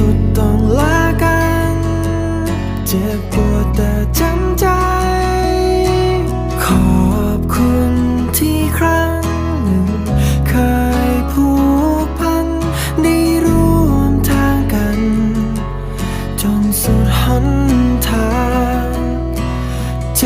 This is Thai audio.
สุดต้องลากัน เจ็บปวดแต่จำใจ ขอบคุณที่ครั้งหนึ่ง เคยผูกพัน ได้ร่วมทางกัน จนสุดหนทางจ